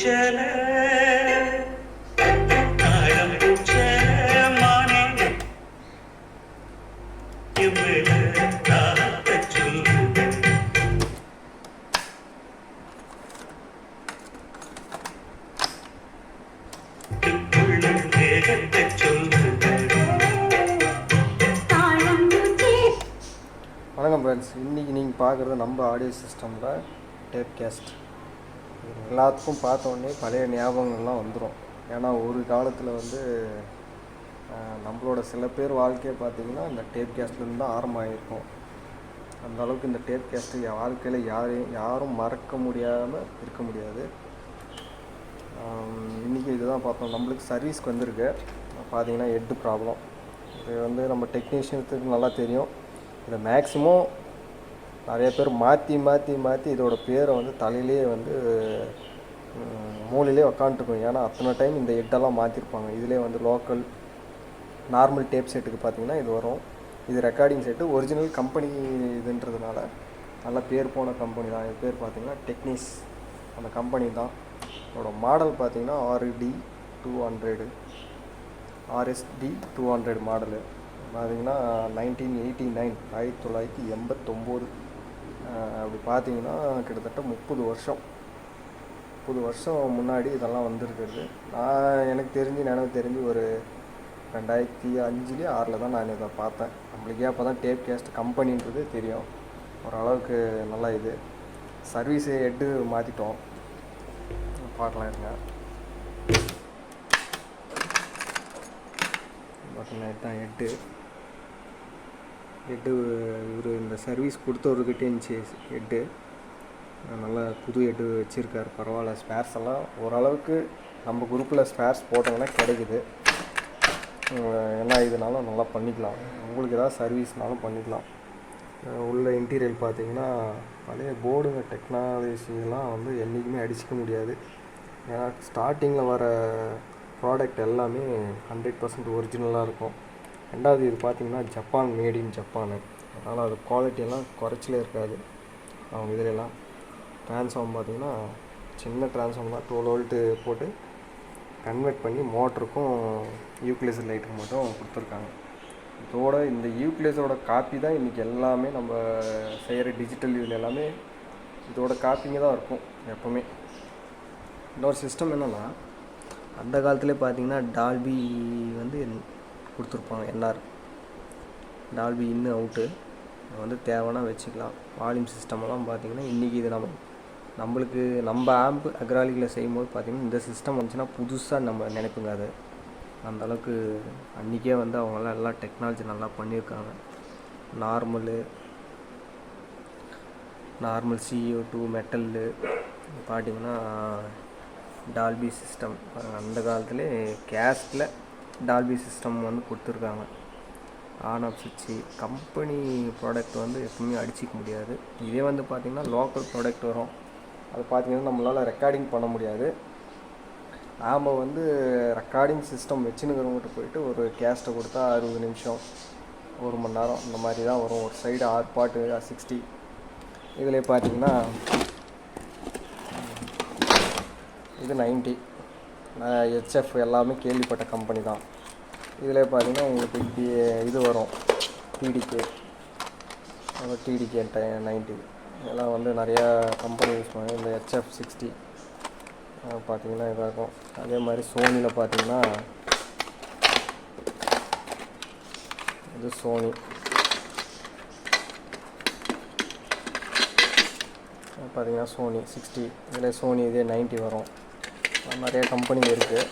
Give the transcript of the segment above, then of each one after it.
பூஞ்சல தாழம் பூஞ்சல வணக்கம் ஃப்ரெண்ட்ஸ் இன்றைக்கி நீங்கள் பார்க்குறது நம்ம ஆடியோ சிஸ்டமில் டேப் கேஸ்ட் எல்லாத்துக்கும் பார்த்தோடனே பழைய ஞாபகங்கள்லாம் வந்துடும் ஏன்னா ஒரு காலத்தில் வந்து நம்மளோட சில பேர் வாழ்க்கையை பார்த்தீங்கன்னா இந்த டேப் கேஸ்ட்லேருந்து தான் ஆரம்பமாகிருக்கும் அந்த அளவுக்கு இந்த டேப் கேஸ்ட்டு என் வாழ்க்கையில் யாரையும் யாரும் மறக்க முடியாமல் இருக்க முடியாது. இன்றைக்கி இதுதான் பார்த்தோம். நம்மளுக்கு சர்வீஸ்க்கு வந்திருக்கு. பார்த்தீங்கன்னா ஹெட்டு ப்ராப்ளம் இது வந்து நம்ம டெக்னீஷியனுக்கு நல்லா தெரியும். இதை மேக்ஸிமம் நிறைய பேர் மாற்றி மாற்றி மாற்றி இதோட பேரை வந்து தலையிலே வந்து மூலையிலே உக்காந்துருக்கும். ஏன்னா அத்தனை டைம் இந்த ஹெட்டெல்லாம் மாற்றிருப்பாங்க இதிலே வந்து லோக்கல் நார்மல் டேப் செட்டுக்கு பார்த்தீங்கன்னா இது வரும். இது ரெக்கார்டிங் செட்டு ஒரிஜினல் கம்பெனி இதுன்றதுனால நல்ல பேர் போன கம்பெனி தான். இது பேர் பார்த்தீங்கன்னா டெக்னிஸ் அந்த கம்பெனி தான். இதோட மாடல் பார்த்தீங்கன்னா RT two hundred RST two hundred model பார்த்தீங்கன்னா நைன்டீன் எயிட்டி நைன் ஆயிரத்தி தொள்ளாயிரத்தி எண்பத்தொம்போது. அப்படி பார்த்தீங்கன்னா கிட்டத்தட்ட முப்பது வருஷம். முப்பது வருஷம் முன்னாடி இதெல்லாம் வந்திருக்குது நான் எனக்கு தெரிஞ்சு நினைவு தெரிஞ்சு ஒரு ரெண்டாயிரத்தி அஞ்சுலேயே ஆறில் தான் நான் இதை பார்த்தேன். நம்மளுக்கே அப்போ தான் டேப் கேஸ்ட் கம்பெனின்றது தெரியும். ஓரளவுக்கு நல்லா இது. சர்வீஸு ஹெட்டு மாற்றிட்டோம் பார்க்கலாம் இருங்க. நைட் தான் ஹெட்டு ஹெட்டு இவர் இந்த சர்வீஸ் கொடுத்தவர்கிட்டே இருந்துச்சு ஹெட்டு. நல்லா புது ஹெட்டு வச்சுருக்காரு பரவாயில்ல. ஸ்பேர்ஸ் எல்லாம் ஓரளவுக்கு நம்ம குரூப்பில் ஸ்பேர்ஸ் போட்டோங்கன்னா கிடைக்குது. என்ன இதுனாலும் நல்லா பண்ணிக்கலாம். உங்களுக்கு ஏதாவது சர்வீஸ்னாலும் பண்ணிக்கலாம். உள்ள இன்டீரியல் பார்த்தீங்கன்னா பழைய போர்டுங்க டெக்னாலஜிலாம் வந்து என்றைக்குமே அடிச்சிக்க முடியாது. ஏன்னா ஸ்டார்டிங்கில் வர ப்ராடக்ட் எல்லாமே ஹண்ட்ரட் பர்சன்ட் ஒரிஜினலாக இருக்கும். ரெண்டாவது இது பார்த்தீங்கன்னா ஜப்பான் மேட் இன் ஜப்பானு அதனால் அது குவாலிட்டியெல்லாம் குறைச்சலே இருக்காது. அவங்க இதிலெல்லாம் ட்ரான்ஸ்ஃபார்ம் பார்த்தீங்கன்னா சின்ன ட்ரான்ஸ்ஃபார்ம் தான். டுவெல் வோல்ட்டு போட்டு கன்வெர்ட் பண்ணி மோட்டருக்கும் யூக்ளியஸ் லைட்டுக்கு மட்டும் கொடுத்துருக்காங்க. இதோட இந்த யூக்ளியஸோட காப்பி தான் இன்றைக்கி எல்லாமே நம்ம செய்கிற டிஜிட்டல் இதில் எல்லாமே இதோட காப்பிங்க தான் இருக்கும் எப்போவுமே. இன்னொரு சிஸ்டம் என்னென்னா அந்த காலத்துலேயே பார்த்தீங்கன்னா டால்பி வந்து கொடுத்துருப்பாங்க என்ஆர் டால்பி இன்னும் அவுட்டு வந்து தேவைன்னா வச்சுக்கலாம். வால்யூம் சிஸ்டமெல்லாம் பார்த்தீங்கன்னா இன்றைக்கி இது நம்ம நம்மளுக்கு நம்ம ஆம்ப் அக்ராலிக்கில் செய்யும்போது பார்த்திங்கன்னா இந்த சிஸ்டம் வந்துச்சுன்னா புதுசாக நம்ம நினைப்புங்க அது. அந்த அளவுக்கு அன்றைக்கே வந்து அவங்களாம் எல்லாம் டெக்னாலஜி நல்லா பண்ணியிருக்காங்க. Normal normal CEO two metal பார்த்தீங்கன்னா டால்பி சிஸ்டம் அந்த காலத்துலேயே கேஸ்டில் டால்பி சிஸ்டம் வந்து கொடுத்துருக்காங்க. ஆன் ஆஃப் சுவிட்சு கம்பெனி ப்ராடக்ட் வந்து எப்பவுமே அடிச்சிக்க முடியாது. இதே வந்து பார்த்திங்கன்னா லோக்கல் ப்ராடக்ட் வரும். அது பார்த்திங்கன்னா நம்மளால் ரெக்கார்டிங் பண்ண முடியாது. நாம் வந்து ரெக்கார்டிங் சிஸ்டம் வச்சுன்னுக்கிறவங்ககிட்ட போயிட்டு ஒரு கேஸ்ட்டை கொடுத்தா அறுபது நிமிஷம் ஒரு மணி நேரம் இந்த மாதிரி தான் வரும். ஒரு சைடு ஆறு பாட்டு சிக்ஸ்டி இதில் பார்த்தீங்கன்னா இது நைன்ட்டி ஹெச்எஃப் எல்லாமே கேள்விப்பட்ட கம்பெனி தான். இதில் பார்த்தீங்கன்னா உங்களுக்கு இது வரும். டிடிகே டிடிகே டை நைன்டி. இதெல்லாம் வந்து நிறையா கம்பெனி யூஸ் பண்ணுவாங்க இந்த ஹெச்எஃப் சிக்ஸ்டி பார்த்தீங்கன்னா இதாக இருக்கும் அதே மாதிரி சோனியில் பார்த்தீங்கன்னா இது சோனி பார்த்தீங்கன்னா சோனி சிக்ஸ்டி இதில் சோனி இதே நைன்ட்டி வரும். நிறைய கம்பெனிங்க இருக்குது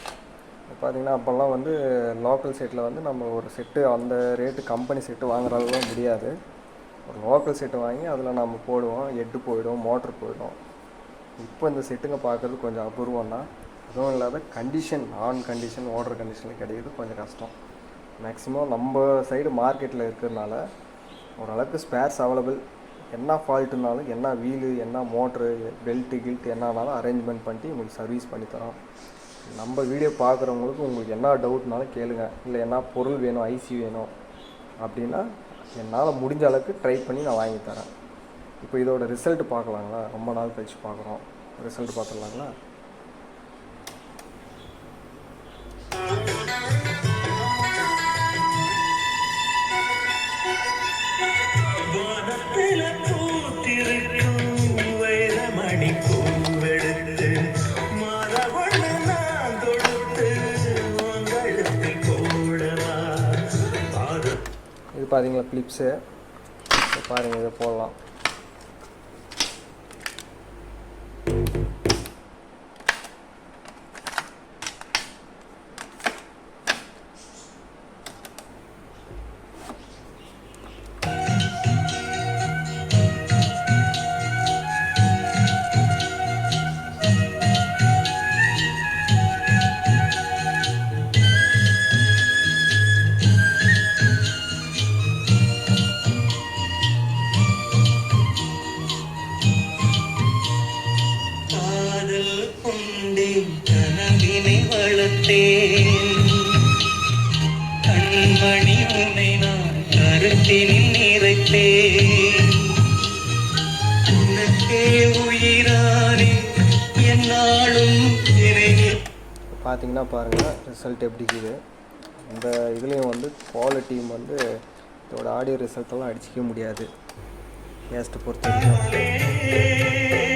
பார்த்திங்கன்னா அப்போல்லாம் வந்து லோக்கல் செட்டில் வந்து நம்ம ஒரு செட்டு அந்த ரேட்டு கம்பெனி செட்டு வாங்குற அளவுலாம் முடியாது. ஒரு லோக்கல் செட்டு வாங்கி அதில் நம்ம போடுவோம். ஹெட்டு போயிடும் மோட்ரு போயிடும். இப்போ இந்த செட்டுங்க பார்க்குறது கொஞ்சம் அபூர்வம் தான் அதுவும் இல்லாத கண்டிஷன் ஆன் கண்டிஷன் ஓடுற கண்டிஷனில் கிடைக்கிறது கொஞ்சம் கஷ்டம். மேக்ஸிமம் நம்ம சைடு மார்க்கெட்டில் இருக்கிறதுனால ஓரளவுக்கு ஸ்பேர்ஸ் அவைலபிள் என்ன ஃபால்ட்டுனாலும் என்ன வீலு என்ன மோட்ரு பெல்ட்டு கில்ட்டு என்னன்னாலும் அரேஞ்ச்மெண்ட் பண்ணிட்டு உங்களுக்கு சர்வீஸ் பண்ணித்தரோம் நம்ம வீடியோ பார்க்குறவங்களுக்கு உங்களுக்கு என்ன டவுட்னாலும் கேளுங்க. இல்லை என்ன பொருள் வேணும் ஐசி வேணும் அப்படின்னா என்னால் முடிஞ்ச அளவுக்கு ட்ரை பண்ணி நான் வாங்கி தரேன். இப்போ இதோட ரிசல்ட் பார்க்கலாங்களா? ரொம்ப நாள் கழிச்சு பார்க்குறோம். ரிசல்ட் பார்த்துடலாங்களா? உங்களுத்தில் கிளிப்ஸு பாருங்கள் இதை போடலாம். உயிரானே என்னாலும் பார்த்தீங்கன்னா பாருங்கள் ரிசல்ட் எப்படி இருக்குது. இந்த இதுலேயும் வந்து குவாலிட்டியும் வந்து இதோட ஆடியோ ரிசல்ட்டெல்லாம் அடிச்சிக்க முடியாது. கேஸ்ட்டை பொறுத்த வரைக்கும்.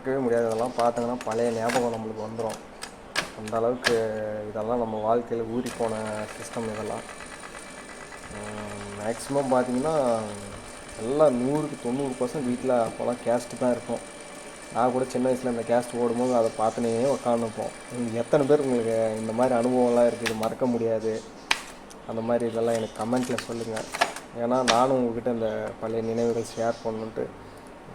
மறக்கவே முடியாது. அதெல்லாம் பார்த்தோங்கன்னா பழைய ஞாபகம் நம்மளுக்கு வந்துடும் அந்த அளவுக்கு இதெல்லாம் நம்ம வாழ்க்கையில் ஊறி போன சிஸ்டம் இதெல்லாம். மேக்ஸிமம் பார்த்தீங்கன்னா எல்லாம் நூறுக்கு தொண்ணூறு பர்சன்ட் வீட்டில் அப்போல்லாம் கேஸ்ட்டு தான் இருக்கும். நான் கூட சின்ன வயசில் இந்த கேஸ்ட் ஓடும்போது அதை பார்த்துனே உட்காந்துப்போம் எத்தனை பேர் உங்களுக்கு இந்த மாதிரி அனுபவம்லாம் இருக்குது மறக்க முடியாது. அந்த மாதிரி இதெல்லாம் எனக்கு கமெண்ட்டில் சொல்லுங்கள் ஏன்னா நானும் உங்கள்கிட்ட இந்த பழைய நினைவுகள் ஷேர் பண்ணணுன்ட்டு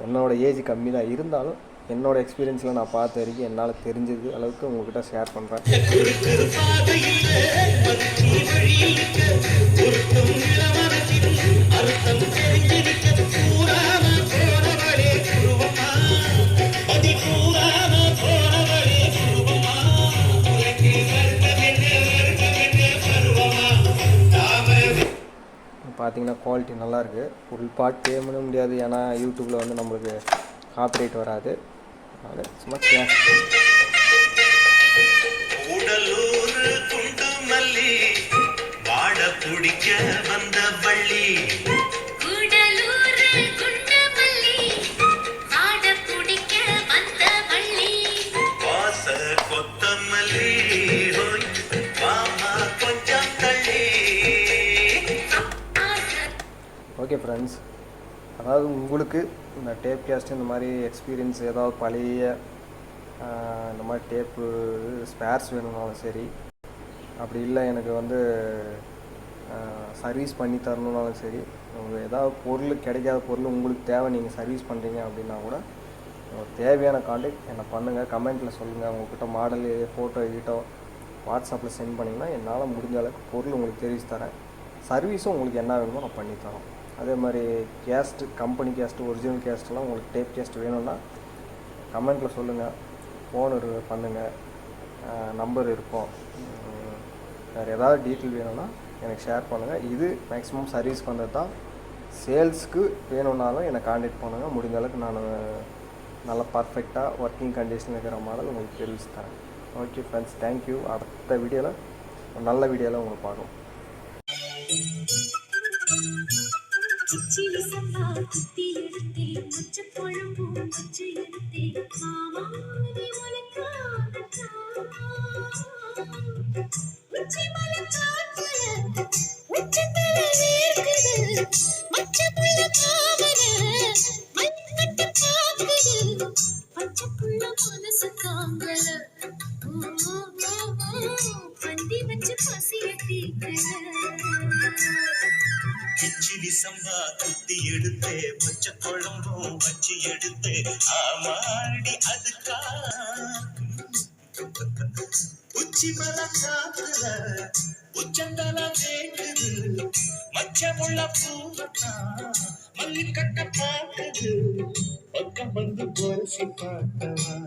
என்னோடய ஏஜ் கம்மி தான் இருந்தாலும் என்னோடய எக்ஸ்பீரியன்ஸில் நான் பார்த்த வரைக்கும் என்னால் தெரிஞ்சது அளவுக்கு உங்ககிட்ட ஷேர் பண்ணுறேன் பார்த்தீங்கன்னா குவாலிட்டி நல்லாயிருக்கு ஃபுல் பார்ட் கேம்னு முடியாது. ஏன்னா யூடியூப்பில் வந்து நம்மளுக்கு காப்பிரைட் வராது. சும்மா உடலூர் குண்டு மல்லி வாட பிடிக்க வந்த வள்ளி. ஓகே ஃப்ரெண்ட்ஸ் அதாவது உங்களுக்கு இந்த டேப் கேஸ்ட் இந்த மாதிரி எக்ஸ்பீரியன்ஸ் ஏதாவது பழைய இந்த மாதிரி டேப்பு ஸ்பேர்ஸ் வேணும்னாலும் சரி அப்படி இல்லை எனக்கு வந்து சர்வீஸ் பண்ணி தரணுன்னாலும் சரி உங்களுக்கு ஏதாவது பொருள் கிடைக்காத பொருள் உங்களுக்கு தேவை நீங்கள் சர்வீஸ் பண்ணுறீங்க அப்படின்னா கூட உங்களுக்கு தேவையான காண்டாக்ட் என்னை பண்ணுங்கள் கமெண்ட்டில் சொல்லுங்கள் உங்கள்கிட்ட மாடல் ஃபோட்டோ எடிட்டோ வாட்ஸ்அப்பில் சென்ட் பண்ணிங்கன்னா என்னால் முடிஞ்ச அளவுக்கு பொருள் உங்களுக்கு தெரிவித்து தரேன். சர்வீஸும் உங்களுக்கு என்ன வேணுமோ நான் பண்ணி தரோம். அதே மாதிரி கேஸ்ட்டு கம்பெனி கேஸ்ட்டு ஒரிஜினல் கேஸ்ட்லாம் உங்களுக்கு டேப் கேஸ்ட் வேணும்னா கமெண்ட்டில் சொல்லுங்கள் ஃபோன் பண்ணுங்கள் நம்பர் இருக்கும். வேறு ஏதாவது டீட்டெயில் வேணும்னா எனக்கு ஷேர் பண்ணுங்கள் இது மேக்ஸிமம் சர்வீஸ் பண்ணுறது தான். சேல்ஸ்க்கு வேணும்னாலும் என்னை காண்டாக்ட் பண்ணுங்கள் முடிஞ்ச அளவுக்கு நான் நல்லா பர்ஃபெக்டாக ஒர்க்கிங் கண்டிஷனில் இருக்கிற மாடல் உங்களுக்கு தெரிவிச்சு தரேன். ஓகே ஃப்ரெண்ட்ஸ் தேங்க்யூ அடுத்த வீடியோவில் நல்ல வீடியோவில் உங்களுக்கு பார்க்கணும் கிச்சிலி சம்பா குத்தி எடுத்தே மொச்ச குழம்பும் வச்சு எடுத்தே மாமாவி உனக்காக உச்சி மலை காத்துல குழம்பும் வச்சு எடுத்து ஆமாடி அதுக்கா. உச்சி மல காத்துல உச்சந்தல கேக்குது மச்சமுள்ள பூவத்தான் மல்லிக்கட்ட பாக்குது பக்கம் வந்து போசி பார்த்தவா?